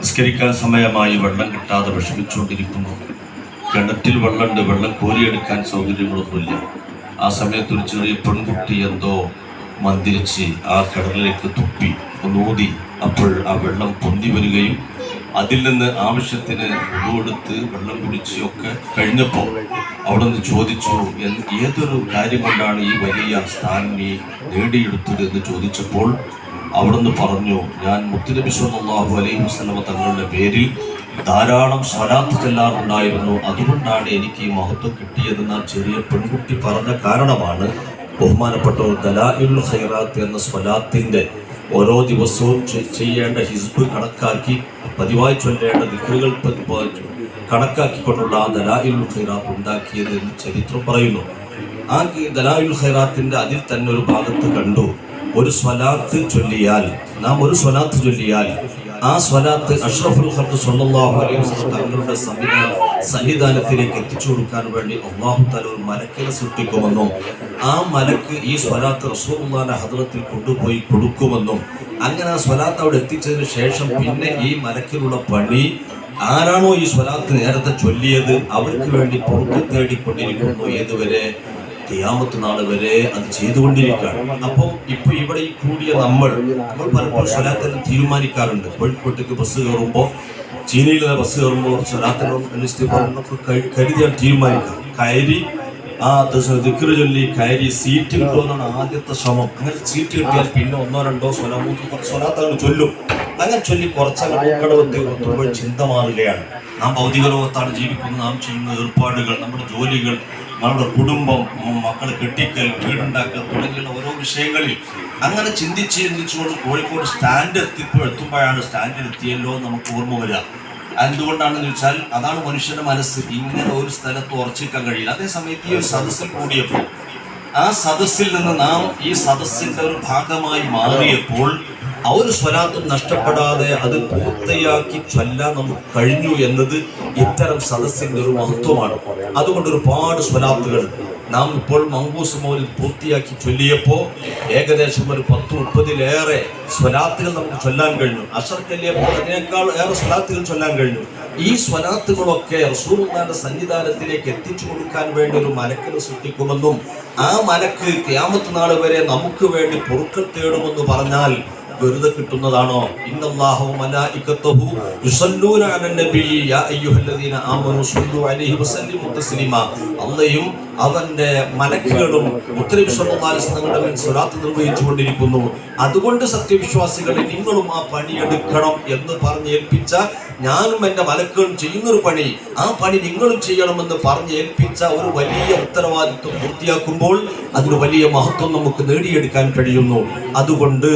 നിസ്കരിക്കാൻ സമയമായി വെള്ളം കിട്ടാതെ വിഷമിച്ചുകൊണ്ടിരിക്കുന്നു. കിണറ്റിൽ വെള്ളമുണ്ട് വെള്ളം കോരിയെടുക്കാൻ സൗകര്യങ്ങളൊന്നുമില്ല. ആ സമയത്ത് ഒരു ചെറിയ പെൺകുട്ടി എന്തോ മന്ദിരിച്ച് ആ കിണറിലേക്ക് തുപ്പി ഒന്നൂതി അപ്പോൾ ആ വെള്ളം പൊന്തി വരികയും അതിൽ നിന്ന് ആവശ്യത്തിന് ഉടുവെടുത്ത് വെള്ളം കുടിച്ച് ഒക്കെ കഴിഞ്ഞപ്പോൾ അവിടെ നിന്ന് ചോദിച്ചു "എന്ത്- ഏതൊരു കാര്യം കൊണ്ടാണ് ഈ വലിയ സ്ഥാനം നീ നേടിയെടുത്തത്? എന്ന് ചോദിച്ചപ്പോൾ അവിടുന്ന് പറഞ്ഞു ഞാൻ മുത്തുനബി സല്ലല്ലാഹു അലൈഹി വസ്ലമ തങ്ങളുടെ പേരിൽ ധാരാളം സ്വലാത്ത് ചെല്ലാറുണ്ടായിരുന്നു അതുകൊണ്ടാണ് എനിക്ക് ഈ മഹത്വം കിട്ടിയതെന്ന് ചെറിയ പെൺകുട്ടി പറഞ്ഞ കാരണമാണ് ബഹുമാനപ്പെട്ട ദലാഇൽ ഖൈറാത്ത് എന്ന സ്വലാത്തിന്റെ ഓരോ ദിവസവും ചെയ്യേണ്ട ഹിസ്ബ് കണക്കാക്കി പതിവായി ചൊല്ലേണ്ട ദിക്കുകൾ കണക്കാക്കിക്കൊണ്ടുള്ള ആ ദലാഇൽ ഖൈറാത്ത് ഉണ്ടാക്കിയത് എന്ന് ചരിത്രം പറയുന്നു. ആ ദലായുൽ ഖൈറാത്തിന്റെ അതിൽ തന്നെ ഒരു ഭാഗത്ത് കണ്ടു. ഒരു സ്വലാത്ത് ചൊല്ലിയാൽ നാം ഒരു സ്വലാത്ത് ചൊല്ലിയാൽ ആ സ്വലാത്ത് അഷ്റഫുൽ ഖൽഖ് സ്വല്ലല്ലാഹു അലൈഹി വസല്ലം തങ്ങളുടെ സംവിധാന സന്നിധാനത്തിലേക്ക് എത്തിച്ചു കൊടുക്കാൻ വേണ്ടി അള്ളാഹു താല ഒരു മലക്കിനെ സൃഷ്ടിക്കുമെന്നും ആ മലക്ക് ഈ സ്വലാത്ത് റസൂർമാന ഹദ്റത്തിൽ കൊണ്ടുപോയി കൊടുക്കുമെന്നും അങ്ങനെ ആ സ്വലാത്ത് അവിടെ എത്തിച്ചതിന് ശേഷം പിന്നെ ഈ മലക്കിലുള്ള പണി ആരാണോ ഈ സ്വലാത്ത് നേരത്തെ ചൊല്ലിയത് അവർക്ക് വേണ്ടി പൊറുത്ത് തേടിക്കൊണ്ടിരിക്കുന്നു ഏതുവരെ? ഖിയാമത്ത് നാൾ വരെ അത് ചെയ്തുകൊണ്ടിരിക്കുകയാണ്. അപ്പം ഇപ്പൊ ഇവിടെ ഈ കൂടിയ നമ്മൾ നമ്മൾ പലപ്പോഴും സ്വലാത്തനം തീരുമാനിക്കാറുണ്ട്. കോഴിക്കോട്ടേക്ക് ബസ് കയറുമ്പോൾ ചീനയിലെ ബസ് കയറുമ്പോൾ സ്വലാത്തിനൊക്കെ കരുതിയാണ് തീരുമാനിക്കാം കയറി ആ ദിക്കറ് ചൊല്ലി കയറി സീറ്റ് കിട്ടുമെന്നാണ് ആദ്യത്തെ ശ്രമം. അങ്ങനെ സീറ്റ് കിട്ടിയാൽ പിന്നെ ഒന്നോ രണ്ടോ സ്വല മൂന്ന് സ്വലാത്തങ്ങൾ ചൊല്ലും. അങ്ങനെ ചൊല്ലി കുറച്ചങ്ങടവത്തിൽ എത്തുമ്പോൾ ചിന്ത മാറുകയാണ്. നാം ഭൗതിക ലോകത്താണ് ജീവിക്കുന്നത്. നാം ചെയ്യുന്ന ഏർപ്പാടുകൾ നമ്മുടെ ജോലികൾ നമ്മുടെ കുടുംബം മക്കൾ കെട്ടിക്കൽ വീടുണ്ടാക്കൽ തുടങ്ങിയുള്ള ഓരോ വിഷയങ്ങളിൽ അങ്ങനെ ചിന്തിച്ച് ചിന്തിച്ചുകൊണ്ട് കോഴിക്കോട് സ്റ്റാൻഡ് എത്തിപ്പോൾ എത്തുമ്പോഴാണ് സ്റ്റാൻഡിൽ എത്തിയല്ലോ നമുക്ക് ഓർമ്മ വരിക. എന്തുകൊണ്ടാണെന്ന് ചോദിച്ചാൽ അതാണ് മനുഷ്യന്റെ മനസ്സ്. ഇങ്ങനെ ഒരു സ്ഥലത്ത് ഉറച്ചിരിക്കാൻ കഴിയില്ല. അതേ സമയത്ത് ഈ ഒരു സദസ്സിൽ കൂടിയപ്പോൾ ആ സദസ്സിൽ നിന്ന് നാം ഈ സദസ്സിന്റെ ഒരു ഭാഗമായി മാറിയപ്പോൾ ആ ഒരു സ്വലാത്തും നഷ്ടപ്പെടാതെ അത് പൂർത്തിയാക്കി ചൊല്ലാൻ നമുക്ക് കഴിഞ്ഞു എന്നത് ഇത്തരം സദസ്സിന്റെ ഒരു മഹത്വമാണ്. അതുകൊണ്ട് ഒരുപാട് സ്വലാത്തുകൾ നാം ഇപ്പോൾ മങ്കൂസ് മോലിൽ പൂർത്തിയാക്കി ചൊല്ലിയപ്പോൾ ഏകദേശം ഒരു പത്ത് മുപ്പതിലേറെ സ്വലാത്തുകൾ നമുക്ക് ചൊല്ലാൻ കഴിഞ്ഞു. അഷർ കല്ലിയപ്പോൾ അതിനേക്കാൾ ഏറെ സ്വലാത്തുകൾ ചൊല്ലാൻ കഴിഞ്ഞു. ഈ സ്വലാത്തുകളൊക്കെ റസൂലുള്ളാന്റെ സന്നിധാനത്തിലേക്ക് എത്തിച്ചു കൊടുക്കാൻ വേണ്ടി ഒരു മലക്കിന് സൃഷ്ടിക്കുമെന്നും ആ മലക്ക് ക്യാമത്ത് നാൾ വരെ നമുക്ക് വേണ്ടി പൊറുക്കൽ തേടുമെന്ന് പറഞ്ഞാൽ വെറുതെ കിട്ടുന്നതാണോ? അള്ളയും അവന്റെ മലക്കുകളും മേൽ സ്വലാത്ത് നിർവഹിച്ചു കൊണ്ടിരിക്കുന്നു അതുകൊണ്ട് സത്യവിശ്വാസികളെ നിങ്ങളും ആ പണിയെടുക്കണം എന്ന് പറഞ്ഞ് ഏൽപ്പിച്ച ഞാനും എന്റെ മലക്കുകളും ചെയ്യുന്നൊരു പണി. ആ പണി നിങ്ങളും ചെയ്യണമെന്ന് പറഞ്ഞ് ഏൽപ്പിച്ച ഒരു വലിയ ഉത്തരവാദിത്വം പൂർത്തിയാക്കുമ്പോൾ അതിന് വലിയ മഹത്വം നമുക്ക് നേടിയെടുക്കാൻ കഴിയുന്നു. അതുകൊണ്ട്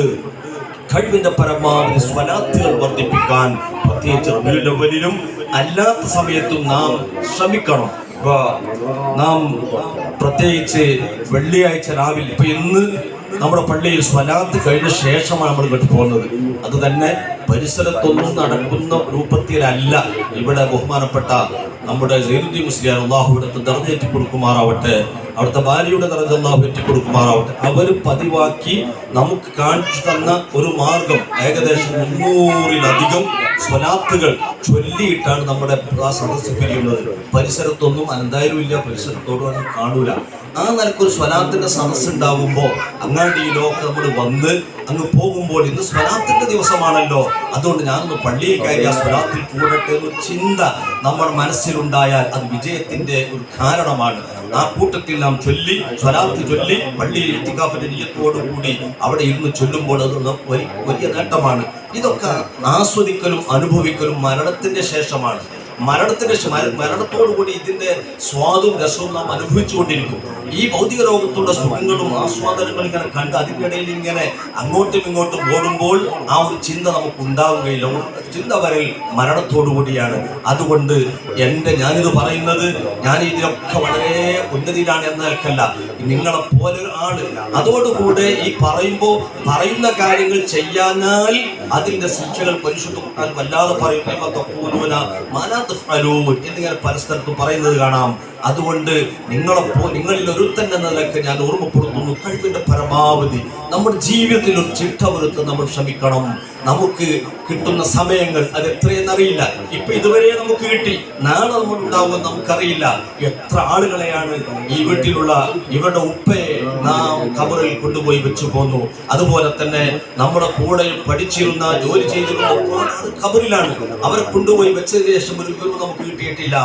കഴിവിന്റെ പരമാവധി സ്വലാത്തുകൾ വർദ്ധിപ്പിക്കാൻ പ്രത്യേകിച്ച് റബീഉൽ അവ്വലിലും അല്ലാത്ത സമയത്തും നാം ശ്രമിക്കണം. നാം പ്രത്യേകിച്ച് വെള്ളിയാഴ്ച രാവിലെ ഇപ്പൊ ഇന്ന് നമ്മുടെ പള്ളിയിൽ സ്വലാത്ത് കഴിഞ്ഞ ശേഷമാണ് നമ്മൾ ഇങ്ങോട്ട് പോകുന്നത്. അത് തന്നെ പരിസരത്തൊന്നും നടക്കുന്ന രൂപത്തിലല്ല ഇവിടെ ബഹുമാനപ്പെട്ട നമ്മുടെ സൈനുദ്ദീൻ മുസ്ലിയാർ അള്ളാഹു നിറഞ്ഞേറ്റി കൊടുക്കുമാറാവട്ടെ അവിടുത്തെ ഭാര്യയുടെ നിറഞ്ഞ അള്ളാഹു എറ്റി കൊടുക്കുമാറാവട്ടെ അവർ പതിവാക്കി നമുക്ക് കാണിച്ചു തന്ന ഒരു മാർഗം ഏകദേശം മുന്നൂറിലധികം സ്വലാത്തുകൾ ചൊല്ലിയിട്ടാണ് നമ്മുടെ ആ പിരിയുന്നത്. പരിസരത്തൊന്നും അനന്തായാലും ഇല്ല പരിസരത്തോടും കാണൂല. ആ നിലക്കൊരു സ്വലാത്തിന്റെ സദസ്സ് ഉണ്ടാകുമ്പോൾ ഈ ഒക്കെ നമ്മൾ വന്ന് അങ്ങ് പോകുമ്പോൾ ഇന്ന് സ്വലാത്തിന്റെ ദിവസമാണല്ലോ. അതുകൊണ്ട് ഞാനൊന്ന് പള്ളിയിൽ കയറി ആ സ്വലാത്തിൽ കൂടട്ടെ എന്നൊരു ചിന്ത നമ്മുടെ മനസ്സിലുണ്ടായാൽ അത് വിജയത്തിന്റെ ഒരു കാരണമാണ്. ആ കൂട്ടത്തിൽ നാം ചൊല്ലി സ്വലാത്ത് ചൊല്ലി പള്ളിയിൽ നീയത്തോടു കൂടി അവിടെ ഇരുന്ന് ചൊല്ലുമ്പോൾ അത് വലിയ നേട്ടമാണ്. ഇതൊക്കെ ആസ്വദിക്കലും അനുഭവിക്കലും മരണത്തിന്റെ ശേഷമാണ്. മരണത്തിന്റെ മരണത്തോടുകൂടി ഇതിന്റെ സ്വാദും രസവും നാം അനുഭവിച്ചുകൊണ്ടിരിക്കും. ഈ ഭൗതിക ലോകത്തുള്ള സുഖങ്ങളും ആസ്വാദനങ്ങളും ഇങ്ങനെ കണ്ട് അതിന്റെ ഇടയിൽ ഇങ്ങനെ അങ്ങോട്ടും ഇങ്ങോട്ടും ഓടുമ്പോൾ ആ ഒരു ചിന്ത നമുക്ക് ഉണ്ടാവുകയില്ല ചിന്ത വരൽ മരണത്തോടുകൂടിയാണ് അതുകൊണ്ട് എന്റെ ഞാനിത് പറയുന്നത് ഞാൻ ഇതിലൊക്കെ വളരെ ഉന്നതിയിലാണ് എന്നൊക്കെയല്ല. നിങ്ങളെ പോലെ ഒരു ആൾ അതോടുകൂടെ ഈ പറയുമ്പോൾ പറയുന്ന കാര്യങ്ങൾ ചെയ്യാഞ്ഞാൽ അതിന്റെ ശിക്ഷകൾ പരിശുദ്ധ വല്ലാതെ പറയുന്ന മാലാ തഫ്അലൂൻ പല സ്ഥലത്തും പറയുന്നത് കാണാം. അതുകൊണ്ട് നിങ്ങളെപ്പോ നിങ്ങളിൽ ഒരുത്തൻ എന്ന നിലയ്ക്ക് ഞാൻ ഓർമ്മപ്പെടുത്തുന്നു. കഴിവിന്റെ പരമാവധി. നമ്മുടെ ജീവിതത്തിൽ ഒരു ചിട്ട വരുത്താൻ നമ്മൾ ശ്രമിക്കണം. നമുക്ക് കിട്ടുന്ന സമയങ്ങൾ അത് എത്രയെന്നറിയില്ല ഇപ്പൊ ഇതുവരെ നമുക്ക് കിട്ടി. നാളെ നമ്മൾ ഉണ്ടാവുമെന്ന് നമുക്കറിയില്ല. എത്ര ആളുകളെയാണ് ഈ വീട്ടിലുള്ള ഇവരുടെ ഉപ്പയെ നാം കബറിൽ കൊണ്ടുപോയി വെച്ചു പോന്നു. അതുപോലെ തന്നെ നമ്മുടെ കൂടെ പഠിച്ചിരുന്ന ജോലി ചെയ്തിരുന്ന കബറിലാണ് അവരെ കൊണ്ടുപോയി വെച്ചതിന് ശേഷം ഒരു വിവരം നമുക്ക് കിട്ടിയിട്ടില്ല.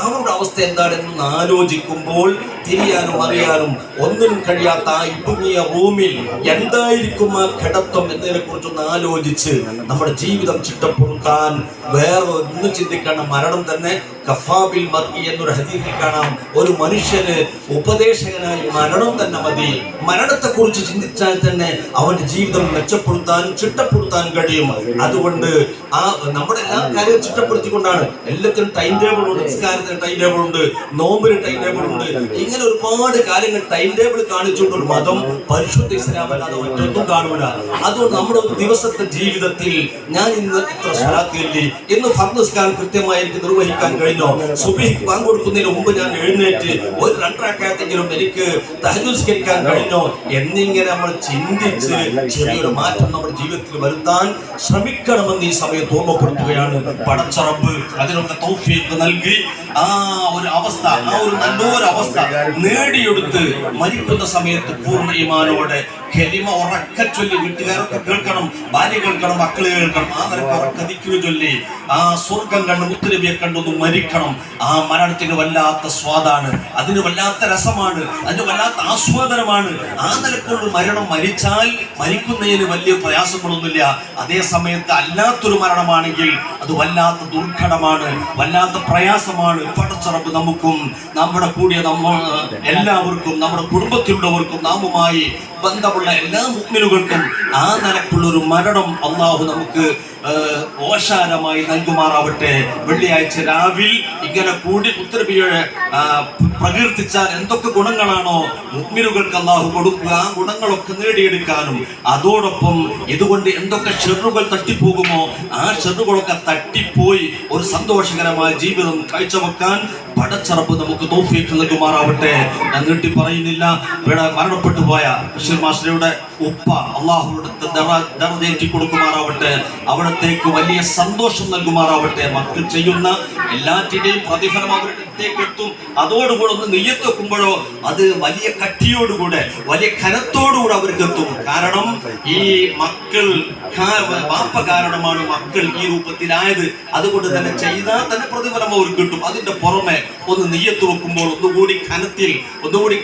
അവരുടെ അവസ്ഥ എന്താണെന്ന് ആലോചിക്കുമ്പോൾ തിരിയാനും അറിയാനും ഒന്നിനും കഴിയാത്ത ആ ഇടുങ്ങിയ റൂമിൽ എന്തായിരിക്കും ആ ഘടത്വം എന്നതിനെ കുറിച്ചൊന്ന് ആലോചിച്ച് നമ്മുടെ ജീവിതം ചിട്ടപ്പെടുത്താൻ വേറെ ഒന്നും ചിന്തിക്കണം മരണം തന്നെ കഫാബിൽ മർക്കി എന്നൊരു ഹദീഫിൽ കാണാം. ഒരു മനുഷ്യന് ഉപദേശകനായി മരണം തന്നെ മതി. മരണത്തെക്കുറിച്ച് ചിന്തിച്ചാൽ തന്നെ അവന്റെ ജീവിതം മെച്ചപ്പെടുത്താൻ ചിട്ടപ്പെടുത്താൻ കഴിയും. അതുകൊണ്ട് ആ നമ്മുടെ എല്ലാ കാര്യവും ചിട്ടപ്പെടുത്തിക്കൊണ്ടാണ്. എല്ലാത്തിനും ടൈം ടേബിൾ ഉണ്ട് നിസ്കാരത്തിന് ടൈം ടേബിൾ ഉണ്ട്. നോമ്പിന് ടൈം ടേബിൾ ഉണ്ട്. ഇങ്ങനെ ഒരുപാട് കാര്യങ്ങൾ ടൈം ടേബിൾ കാണിച്ചുകൊണ്ട് ഒരു മതം പരിശുദ്ധ ഇസ്ലാമല്ലാതെ മറ്റൊന്നും കാണൂല. അതുകൊണ്ട് നമ്മുടെ ദിവസത്തെ ജീവിതത്തിൽ ഞാൻ ഇന്ന് ഇത്ര സ്വലാത്തില്ലേ ഇന്ന് ഫർദ് നിസ്കാരം കൃത്യമായി എനിക്ക് നിർവഹിക്കാൻ കഴിഞ്ഞോ? സുബിഹിക്ക് പങ്കെടുക്കുന്നതിന് കൊടുക്കുന്നതിന് മുമ്പ് ഞാൻ എഴുന്നേറ്റ് ഒരു രണ്ടരക്കാലത്തെങ്കിലും എനിക്ക് തഹനുസ്കരിക്കാൻ കഴിഞ്ഞോ? എന്നിങ്ങനെ നമ്മൾ ചിന്തിച്ച് ചെറിയൊരു മാറ്റം നമ്മുടെ ജീവിതത്തിൽ വരുത്താൻ ശ്രമിക്കണമെന്ന് ഈ സമയത്ത് ഓർമ്മപ്പെടുത്തുകയാണ്. പടച്ചറമ്പ് അതിനുള്ള തൗഫീഖ് നൽകി. ആ ഒരു അവസ്ഥ ആ ഒരു നല്ലൊരു അവസ്ഥ നേടിയെടുത്ത് മരിക്കുന്ന സമയത്ത് പൂർണ ഇമാനോടെ കെലിമ ഉറക്ക ചൊല്ലി വീട്ടുകാരൊക്കെ കേൾക്കണം ഭാര്യ കേൾക്കണം മക്കളെ കേൾക്കണം ആ ഉറക്കതിക്കുക ചൊല്ലി ആ സ്വർഗം കണ്ട് മുത്തുരബിയെ കണ്ടൊന്ന് മരിക്കണം. ആ മരണത്തിന് വല്ലാത്ത സ്വാദാണ് അതിന് വല്ലാത്ത രസമാണ് അതിന് വല്ലാത്ത ആസ്വാദനമാണ്. ആ നിലക്കുള്ള മരണം മരിച്ചാൽ മരിക്കുന്നതിന് വലിയ പ്രയാസങ്ങളൊന്നുമില്ല. അതേ സമയത്ത് അല്ലാത്തൊരു മരണമാണെങ്കിൽ അത് വല്ലാത്ത ദുർഘടമാണ് വല്ലാത്ത പ്രയാസമാണ്. ஒப்படைக்கும் പടച്ചറപ്പ് നമുക്കും നമ്മുടെ കൂടിയ നമ്മൾ എല്ലാവർക്കും നമ്മുടെ കുടുംബത്തിലുള്ളവർക്കും നാമുമായി ബന്ധമുള്ള എല്ലാ മുഗ്മിനുകൾക്കും ആ നിലക്കുള്ള ഒരു മരണം അള്ളാഹു നമുക്ക് ഓശാരമായി നൽകുമാറാവട്ടെ. വെള്ളിയാഴ്ച രാവിൽ ഇങ്ങനെ കൂടി ഉത്തരബിയെ പ്രകീർത്തിച്ചാൽ എന്തൊക്കെ ഗുണങ്ങളാണോ മുഗ്മിനുകൾക്ക് അള്ളാഹു കൊടുക്കുക ആ ഗുണങ്ങളൊക്കെ നേടിയെടുക്കാനും. അതോടൊപ്പം ഇതുകൊണ്ട് എന്തൊക്കെ ഷെറുകൾ തട്ടിപ്പോകുമോ ആ ഷെറുകളൊക്കെ തട്ടിപ്പോയി ഒരു സന്തോഷകരമായ ജീവിതം കാഴ്ചവെക്കാൻ പടച്ചറപ്പ് നമുക്ക് തോഫീക്ക് നൽകുമാറാവട്ടെ. ഞാൻ നീട്ടി പറയുന്നില്ല. ഇവിടെ മരണപ്പെട്ടു പോയ ബഷീർ മാസ്റ്ററുടെ ഉപ്പ അള്ളാഹുവിടെ ദറതേറ്റി കൊടുക്കുമാറാവട്ടെ. അവിടത്തേക്ക് വലിയ സന്തോഷം നൽകുമാറാവട്ടെ. മക്കൾ ചെയ്യുന്ന എല്ലാറ്റിന്റെയും പ്രതിഫലം അവരുടെ അടുത്തേക്ക് എത്തും അതോടുകൂടെ ഒന്ന് നെയ്യത്തെക്കുമ്പോഴോ അത് വലിയ കട്ടിയോടുകൂടെ വലിയ കനത്തോടുകൂടെ അവർക്ക് എത്തും കാരണം ഈ മക്കൾ പാപ്പ കാരണമാണ് മക്കൾ ഈ രൂപത്തിലായത്. അതുകൊണ്ട് തന്നെ ചെയ്താൽ തന്നെ പ്രതിഫലം അവർക്ക് കിട്ടും. അതിന്റെ പുറമെ ഒന്ന് നെയ്യത്ത് വെക്കുമ്പോൾ ഒന്നുകൂടി ഖനത്തിൽ ഒന്നുകൂടി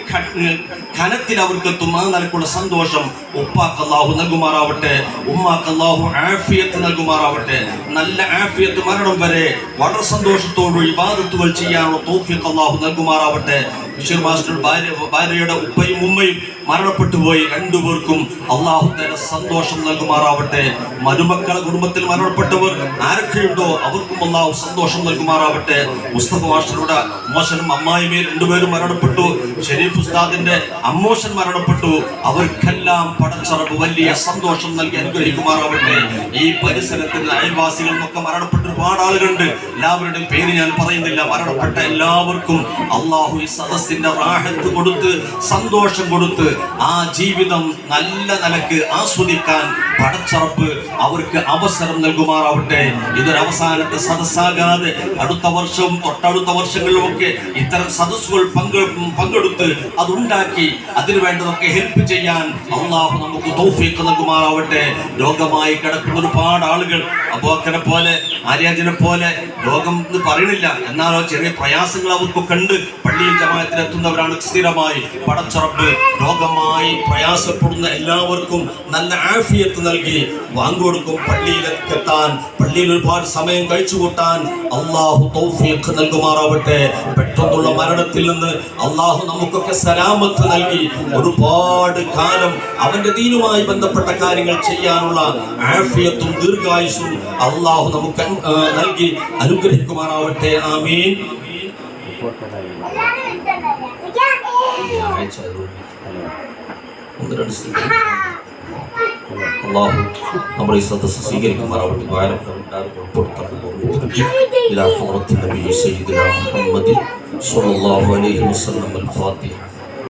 ഖനത്തിൽ അവർക്ക് എത്തും ആ നിലക്കുള്ള സന്തോഷം ഉപ്പാക്ക് അല്ലാഹു നൽകുമാറാവട്ടെ ഉമ്മാക്ക് അല്ലാഹു ആഫിയത്ത് നൽകുമാറാവട്ടെ. നല്ല ആഫിയത്ത് മരണം വരെ വളരെ സന്തോഷത്തോടുകൂടി ഇബാദത്തുകൾ ചെയ്യാനുള്ള അല്ലാഹു നൽകുമാറാവട്ടെ. ബഷീർ മാസ്റ്റർ ഭാര്യ ഭാര്യയുടെ ഉപ്പയും ഉമ്മയും മരണപ്പെട്ടു പോയി. രണ്ടുപേർക്കും അള്ളാഹു തല സന്തോഷം നൽകുമാറാവട്ടെ. മരുമക്കളെ കുടുംബത്തിൽ മരണപ്പെട്ടവർ ആരൊക്കെയുണ്ടോ അവർക്കും അള്ളാഹു സന്തോഷം നൽകുമാറാവട്ടെ. മുസ്തഫ മാസ്റ്ററുടെ മോശനും അമ്മായിമേ രണ്ടുപേരും മരണപ്പെട്ടു. ഷെരീഫ് ഉസ്താദിന്റെ അമ്മോശൻ മരണപ്പെട്ടു. അവർക്കെല്ലാം പടച്ചറബ് വലിയ സന്തോഷം നൽകി അനുഗ്രഹിക്കുമാറാവട്ടെ. ഈ പരിസരത്തിൽ അയൽവാസികൾ നിന്നൊക്കെ മരണപ്പെട്ട ഒരുപാട് ആളുകളുണ്ട്. എല്ലാവരുടെയും പേര് ഞാൻ പറയുന്നില്ല. മരണപ്പെട്ട എല്ലാവർക്കും അള്ളാഹു ഈ സദസ്സിന്റെ റാഹത്ത് കൊടുത്ത് സന്തോഷം കൊടുത്ത് ആ ജീവിതം നല്ല നിലയ്ക്ക് ആസ്വദിക്കാൻ പടച്ചറപ്പ് അവർക്ക് അവസരം നൽകുമാറാവട്ടെ. ഇതൊരവസാനത്തെ സദസ്സാകാതെ അടുത്ത വർഷവും തൊട്ടടുത്ത വർഷങ്ങളിലുമൊക്കെ ഇത്തരം സദസ്സുകൾ പങ്കെ പങ്കെടുത്ത് അതുണ്ടാക്കി അതിന് വേണ്ടതൊക്കെ ഹെൽപ്പ് ചെയ്യാൻ അള്ളാഹു നമുക്ക് തൗഫീഖ് നൽകുമാറാവട്ടെ. രോഗമായി കിടക്കുന്ന ഒരുപാട് ആളുകൾ അബോക്കനെ പോലെ ആര്യാജനെ പോലെ രോഗം എന്ന് പറയണില്ല എന്നാലോ ചെറിയ പ്രയാസങ്ങൾ അവർക്ക് കണ്ട് പള്ളിയിൽ ജമാഅത്തിൽ എത്തുന്നവരാണ് സ്ഥിരമായി. പടച്ചുറപ്പ് രോഗമായി പ്രയാസപ്പെടുന്ന എല്ലാവർക്കും നല്ല ആഫിയത്ത് നൽകി വാങ്ങുകൊടുക്കും പള്ളിയിലേക്ക് എത്താൻ പള്ളിയിൽ ഒരുപാട് സമയം കഴിച്ചു കൂട്ടാൻ അള്ളാഹു തൗഫീഖ് നൽകുമാറാവട്ടെ. പെട്ടെന്നുള്ള മരണത്തിൽ നിന്ന് അള്ളാഹു നമുക്കൊക്കെ സലാമത്ത് നൽകി ഒരുപാട് കാലം അവന്റെ ദീനുമായി ബന്ധപ്പെട്ട കാര്യങ്ങൾ ചെയ്യാനുള്ള ആഫിയത്തും ദീർഘായുസും അള്ളാഹു നമുക്ക് നൽകി അനുഗ്രഹിക്കുമാറാവട്ടെ. ആമീൻ. ഒന്ന് രണ്ട് അള്ളാഹു നമ്മുടെ ഈ സദസ്സ് സ്വീകരിക്കുമാറാവട്ടെ ആരും ആരും ഉൾപ്പെടുത്താൻ المتقين إلى حضرة النبي سيدنا محمد صلى الله عليه وسلم الفاتحة